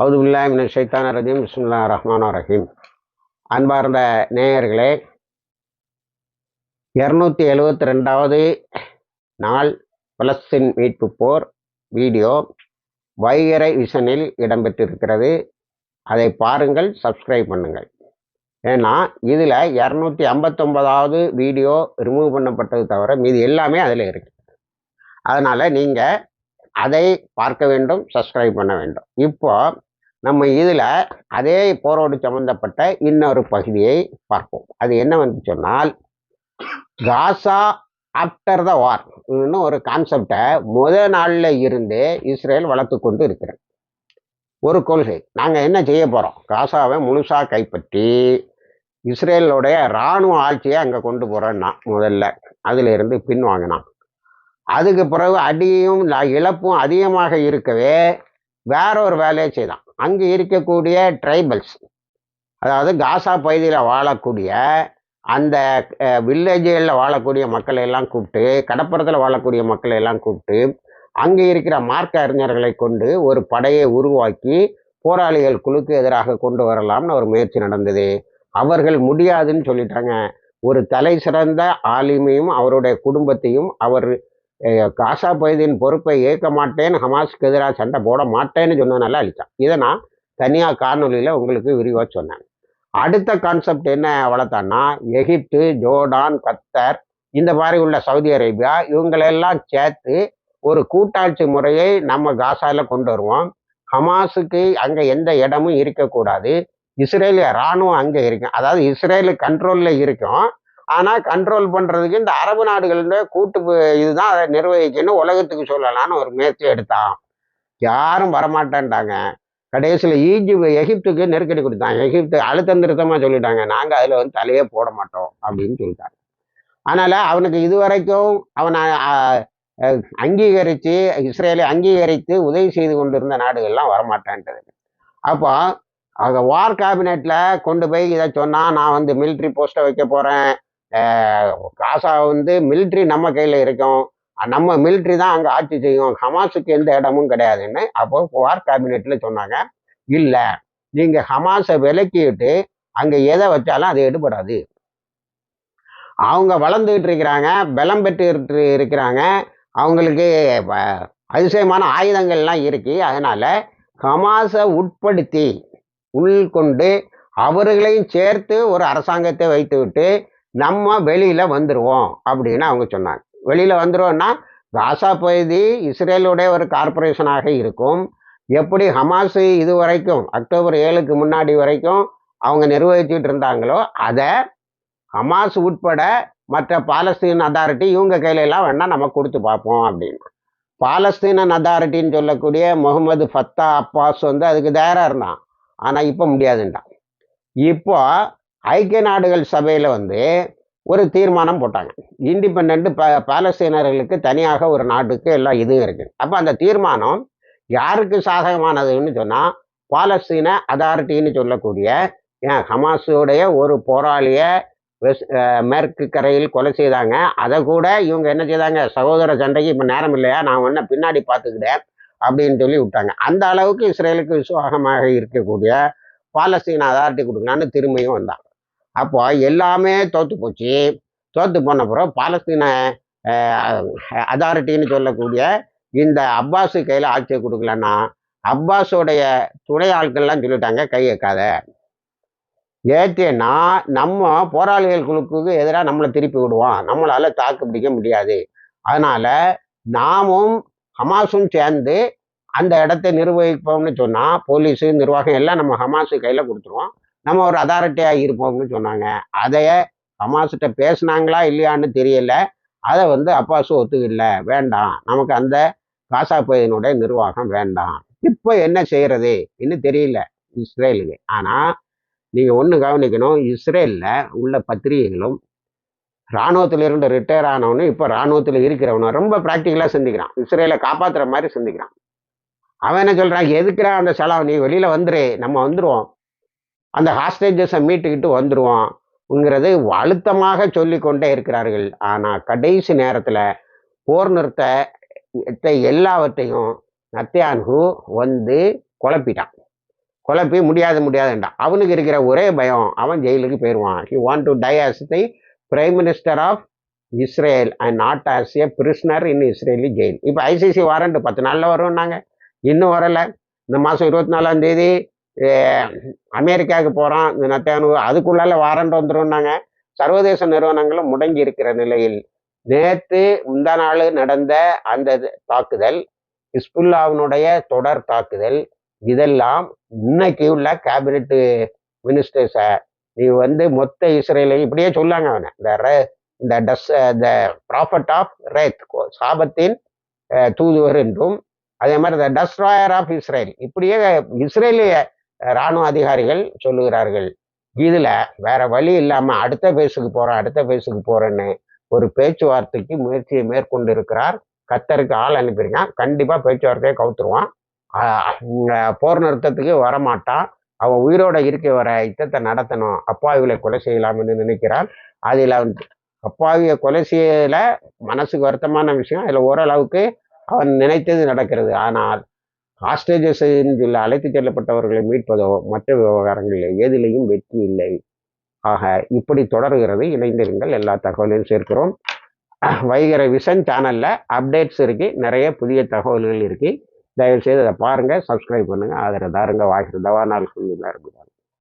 அவுது பில்லாமின் ஷைத்தான ரஜீம். பிஸ்முல்லா ரஹ்மான் ரஹீம். அன்பார்ந்த நேயர்களே இரநூத்தி எழுவத்தி ரெண்டாவது நாள் பலஸ்தீன் மீட்பு போர் வீடியோ வைகரை விஷனில் இடம்பெற்றிருக்கிறது. அதை பாருங்கள் சப்ஸ்கிரைப் பண்ணுங்கள். ஏன்னா இதில் இரநூத்தி ஐம்பத்தொம்பதாவது வீடியோ ரிமூவ் பண்ணப்பட்டது தவிர மீதி எல்லாமே அதில் இருக்கு. அதனால் நீங்கள் அதை பார்க்க வேண்டும் சப்ஸ்கிரைப் பண்ண வேண்டும். இப்போ நம்ம இதில் அதே போரோடு சம்பந்தப்பட்ட இன்னொரு பகுதியை பார்ப்போம். அது என்ன வந்து சொன்னால் காசா ஆஃப்டர் த வார் இன்னும் ஒரு கான்செப்டை முத நாளில் இருந்து இஸ்ரேல் வளர்த்து கொண்டு இருக்கிறது. ஒரு கொள்கை. நாங்கள் என்ன செய்ய போகிறோம் காசாவை முழுசாக கைப்பற்றி இஸ்ரேலோடைய இராணுவ ஆட்சியை அங்கே கொண்டு போகிறேன்னா முதல்ல அதிலிருந்து பின்வாங்கினான் அதுக்கு பிறகு அடியும் இழப்பும் அதிகமாக இருக்கவே வேற ஒரு வேலையை செய்தான். அங்கே இருக்கக்கூடிய ட்ரைபல்ஸ் அதாவது காசா பகுதியில் வாழக்கூடிய அந்த வில்லேஜுகளில் வாழக்கூடிய மக்களை எல்லாம் கூப்பிட்டு கடப்புறத்தில் வாழக்கூடிய மக்களை எல்லாம் கூப்பிட்டு அங்கே இருக்கிற மார்க்க அறிஞர்களை கொண்டு ஒரு படையை உருவாக்கி போராளிகள் குழுக்கு எதிராக கொண்டு வரலாம்னு ஒரு முயற்சி நடந்தது. அவர்கள் முடியாதுன்னு சொல்லிட்டாங்க. ஒரு தலை சிறந்த ஆலிமையும் அவருடைய குடும்பத்தையும் அவர் காசா பகுதியின் பொறுப்பை ஏற்க மாட்டேன் ஹமாஸ்க்கு எதிராக சண்டை போட மாட்டேன்னு சொன்னதுனால அழித்தான் இதை நான் தனியாக காணொலியில் உங்களுக்கு விரிவாக சொன்னேன். அடுத்த கான்செப்ட் என்ன வளர்த்தான்னா எகிப்து ஜோர்டான் கத்தர் இந்த மாதிரி உள்ள சவுதி அரேபியா இவங்களெல்லாம் சேர்த்து ஒரு கூட்டாட்சி முறையை நம்ம காசால கொண்டு வருவோம். ஹமாஸுக்கு அங்கே எந்த இடமும் இருக்கக்கூடாது. இஸ்ரேலிய இராணுவம் அங்கே இருக்கும் அதாவது இஸ்ரேலு கண்ட்ரோலில் இருக்கும். ஆனால் கண்ட்ரோல் பண்ணுறதுக்கு இந்த அரபு நாடுகளோட கூட்டு இதுதான் அதை நிர்வகிக்கணும் உலகத்துக்கு சொல்லலாம்னு ஒரு முயற்சி எடுத்தான். யாரும் வரமாட்டேன்ட்டாங்க. கடைசியில் ஈஜிப்ட் எகிப்துக்கு நெருக்கடி கொடுத்தாங்க. எகிப்து அழுத்தம் திருத்தமாக சொல்லிட்டாங்க. நாங்கள் அதில் வந்து தலையே போட மாட்டோம் அப்படின்னு சொல்லிட்டாங்க. அதனால் அவனுக்கு இதுவரைக்கும் அவனை அங்கீகரித்து இஸ்ரேலை அங்கீகரித்து உதவி செய்து கொண்டிருந்த நாடுகள்லாம் வரமாட்டேன்றது. அப்போ அவங்க வார் கேபினெட்டில் கொண்டு போய் இதை சொன்னால் நான் வந்து மிலிட்ரி போஸ்ட்டை வைக்க போகிறேன் காசா வந்து மிலிட்ரி நம்ம கையில் இருக்கும். நம்ம மிலிட்ரி தான் அங்கே ஆட்சி செய்யும். ஹமாஸுக்கு எந்த இடமும் கிடையாதுன்னு அப்போ வார் கேபினெட்டில் சொன்னாங்க. இல்லை நீங்கள் ஹமாஸை விலக்கிட்டு அங்கே எதை வச்சாலும் அது எடுபடாது. அவங்க வளர்ந்துகிட்டு இருக்கிறாங்க பலம் பெற்று இருக்கிறாங்க. அவங்களுக்கு அதிசயமான ஆயுதங்கள்லாம் இருக்கு. அதனால ஹமாஸை உட்படுத்தி உள்கொண்டு அவர்களையும் சேர்த்து ஒரு அரசாங்கத்தை வைத்துவிட்டு நம்ம வெளியில் வந்துடுவோம் அப்படின்னு அவங்க சொன்னாங்க. வெளியில் வந்துடுவோன்னா காசா பகுதி இஸ்ரேலுடைய ஒரு கார்ப்பரேஷனாக இருக்கும். எப்படி ஹமாஸ் இது வரைக்கும் அக்டோபர் ஏழுக்கு முன்னாடி வரைக்கும் அவங்க நிர்வகிச்சுட்டு இருந்தாங்களோ அதை ஹமாஸ் உட்பட மற்ற பாலஸ்தீன் அதாரிட்டி இவங்க கையில எல்லாம் நம்ம கொடுத்து பார்ப்போம் அப்படின்னு. பாலஸ்தீனன் அதாரிட்டின்னு சொல்லக்கூடிய முகமது ஃபத்தா அப்பாஸ் வந்து அதுக்கு தயாராக இருந்தான். ஆனால் இப்போ முடியாதுன்றான் இப்போ ஐக்கிய நாடுகள் சபையில் வந்து ஒரு தீர்மானம் போட்டாங்க. இண்டிபெண்ட் ப பாலஸ்தீனர்களுக்கு தனியாக ஒரு நாட்டுக்கு எல்லாம் இதுவும் இருக்குது அப்போ அந்த தீர்மானம் யாருக்கு சாதகமானதுன்னு சொன்னால் பாலஸ்தீன அதாரிட்டின்னு சொல்லக்கூடிய ஹமாஸுடைய ஒரு போராளியை வெஸ் மேற்கு கரையில் கொலை செய்தாங்க. அதை கூட இவங்க என்ன செய்தாங்க சகோதர சண்டைக்கு இப்போ நேரம் இல்லையா நான் ஒன்றை பின்னாடி பார்த்துக்கிட்டேன் அப்படின்னு சொல்லி விட்டாங்க. அந்த அளவுக்கு இஸ்ரேலுக்கு விசுவாகமாக இருக்கக்கூடிய பாலஸ்தீன அதாரிட்டி கொடுக்கலான்னு திரும்பியும் வந்தாங்க அப்போ எல்லாமே தோத்து போச்சு. தோத்து போன பிறகு பாலஸ்தீன அதாரிட்டின்னு சொல்லக்கூடிய இந்த அப்பாஸு கையில் ஆட்சியை கொடுக்கலன்னா அப்பாஸோடைய துணை ஆட்கள்லாம் சொல்லிட்டாங்க கை வைக்காத. ஏற்றேன்னா நம்ம போராளிகள் குழுக்கு எதிராக நம்மளை திருப்பி விடுவோம். நம்மளால் தாக்கு பிடிக்க முடியாது. அதனால் நாமும் ஹமாஸும் சேர்ந்து அந்த இடத்தை நிர்வகிப்போம்னு சொன்னால் போலீஸு நிர்வாகம் எல்லாம் நம்ம ஹமாஸு கையில் கொடுத்துருவோம். நம்ம ஒரு அதாரிட்டியாக இருப்போம்னு சொன்னாங்க. அதைய ஹமாஸ்கிட்ட பேசுனாங்களா இல்லையான்னு தெரியல. அதை வந்து அப்பாசு ஒத்துக்கல. வேண்டாம். நமக்கு அந்த காசா பகுதியினுடைய நிர்வாகம் வேண்டாம். இப்போ என்ன செய்யறது? இன்னும் தெரியல. இஸ்ரேலுக்கு. ஆனால் நீங்கள் ஒன்று கவனிக்கணும். இஸ்ரேலில் உள்ள பத்திரிகைகளும் இராணுவத்தில் இருந்து ரிட்டையர் ஆனவனும் இப்போ இராணுவத்தில் இருக்கிறவனும் ரொம்ப ப்ராக்டிக்கலாக சிந்திக்கிறான். இஸ்ரேலை காப்பாத்துற மாதிரி சிந்திக்கிறான். அவன் என்ன சொல்கிறான் எதுக்குறா அந்த செலவு? நீ வெளியில் வந்துரு. நம்ம வந்துடுவோம் அந்த ஹாஸ்டேஜஸை மீட்டுக்கிட்டு வந்துருவோம்ங்கிறது அழுத்தமாக சொல்லி கொண்டே இருக்கிறார்கள். ஆனால் கடைசி நேரத்தில் போர் நிறுத்த எல்லாவற்றையும் நத்தியான்கு வந்து குழப்பிட்டான். குழப்பி முடியாது முடியாதுன்றான் அவனுக்கு இருக்கிற ஒரே பயம் அவன் ஜெயிலுக்கு போயிடுவான் he want to die as the prime minister of Israel and not as a prisoner in Israeli jail இப்போ ஐசிசி வாரண்ட் பத்து நாளில் வரும்னாங்க. இன்னும் வரலை. இந்த மாதம் இருபத்தி நாலாம் தேதி அமெரிக்காவுக்கு போகிறான் இந்த நத்தியானு அதுக்குள்ளால வாரண்ட் வந்துடும்னாங்க சர்வதேச நிறுவனங்களும் முடங்கி இருக்கிற நிலையில் நேற்று முந்தா நாள் நடந்த அந்த இது- தாக்குதல் ஹிஸ்புல்லாவினுடைய தொடர் தாக்குதல் இதெல்லாம் இன்னைக்கு உள்ள கேபினெட்டு மினிஸ்டர்ஸை நீ வந்து மொத்த இஸ்ரேலையும் இப்படியே சொல்லாங்க அவனை. இந்த ரே இந்த does the prophet of wrath சாபத்தின் தூதுவர் என்றும் அதே மாதிரி த டஸ்ட்ராயர் ஆஃப் இஸ்ரேல் இப்படியே இஸ்ரேலிய இராணுவ அதிகாரிகள் சொல்லுகிறார்கள் இதில் வேற வழி இல்லாமல் அடுத்த பேஸுக்கு போகிறேன் அடுத்த பேஸுக்கு போகிறேன்னு ஒரு பேச்சுவார்த்தைக்கு முயற்சியை மேற்கொண்டு இருக்கிறார் கத்தருக்கு ஆள் அனுப்பியிருக்கான் கண்டிப்பாக பேச்சுவார்த்தையை கவுத்துருவான். போர் நிறுத்தத்துக்கு வரமாட்டான். அவன் உயிரோட இருக்க வர யுத்தத்தை நடத்தணும். அப்பாவிகளை கொலை செய்யலாம்னு நினைக்கிறான் அதில் வந்து அப்பாவியை கொலை செய்யல மனசுக்கு வருத்தமான விஷயம். அதில் ஓரளவுக்கு அவன் நினைத்தது நடக்கிறது. ஆனால் ஹாஸ்டேஜஸ் சொல்ல அழைத்துச் செல்லப்பட்டவர்களை மீட்பதோ மற்ற விவகாரங்களில் எதிலையும் வெற்றி இல்லை. ஆக இப்படி தொடர்கிறது. இணைந்திருங்கள் எல்லா தகவலையும் சேர்க்கிறோம். வைகர விஷன் சேனலில் அப்டேட்ஸ் இருக்கு. நிறைய புதிய தகவல்கள் இருக்கு. தயவுசெய்து அதை பாருங்கள் சப்ஸ்கிரைப் பண்ணுங்கள் ஆதரவு தாருங்க. வாகிருந்தவா நாள் சொல்லுங்க